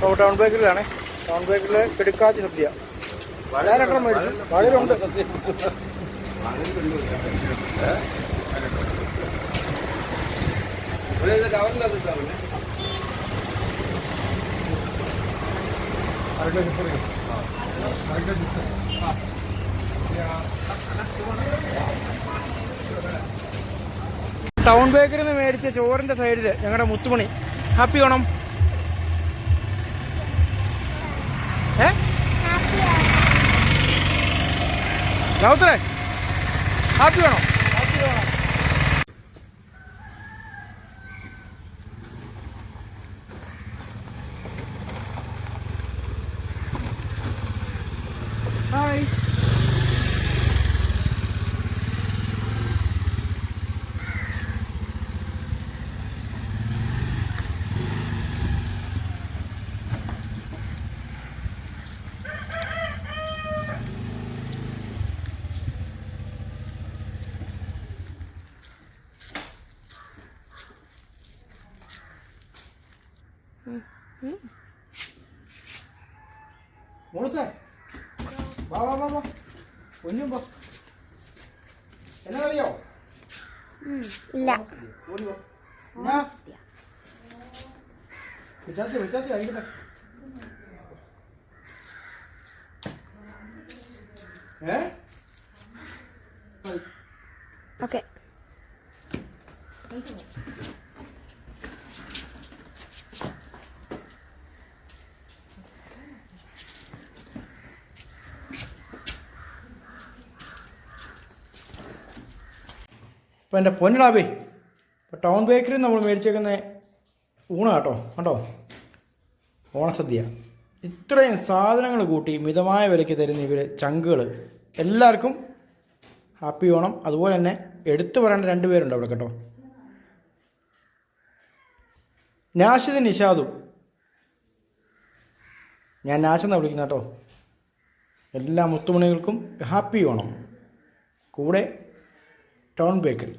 Town ബേക്കറിലാണ് town ബേക്കറിൽ കിടുക്കാച്ചി സദ്യ. വളരെ മേടിച്ചു. വാഴയിലുണ്ട് ടൗൺ ബേക്കറിൽ നിന്ന് മേടിച്ച ചോറിന്റെ സൈഡിൽ ഞങ്ങളുടെ മുത്തുമണി. ഹാപ്പി ഓണം ഏ? രാവുത്തരേ ഹാപ്പി വേണോ? ഹായ്. മോളസേ വാ വാ വാ വാ. കുഞ്ഞും പോ. എന്നാ അറിയോ ഇല്ല. ഓടി വാ. എന്നാ? വിച്ചാത്തി വിച്ചാത്തി കഴിക്കട്ടെ. ഏ? ഓക്കെ. ഇപ്പം എന്റെ പൊന്നിടാവേ ഇപ്പോൾ ടൗൺ ബേക്കറി നമ്മൾ മേടിച്ചേക്കുന്ന ഊണ കേട്ടോ കേട്ടോ ഓണസദ്യ. ഇത്രയും സാധനങ്ങൾ കൂട്ടി മിതമായ വിലയ്ക്ക് തരുന്ന ഇവർ ചങ്കുകൾ എല്ലാവർക്കും ഹാപ്പി ഓണം. അതുപോലെ തന്നെ എടുത്തു പറയേണ്ട രണ്ട് പേരുണ്ട് അവിടെ കേട്ടോ. നാഷിദ് നിഷാദു. ഞാൻ നാശെന്നാണ് വിളിക്കുന്നത് കേട്ടോ. എല്ലാ മുത്തുമണികൾക്കും ഹാപ്പി ഓണം. കൂടെ ടൗൺ ബേക്കറി.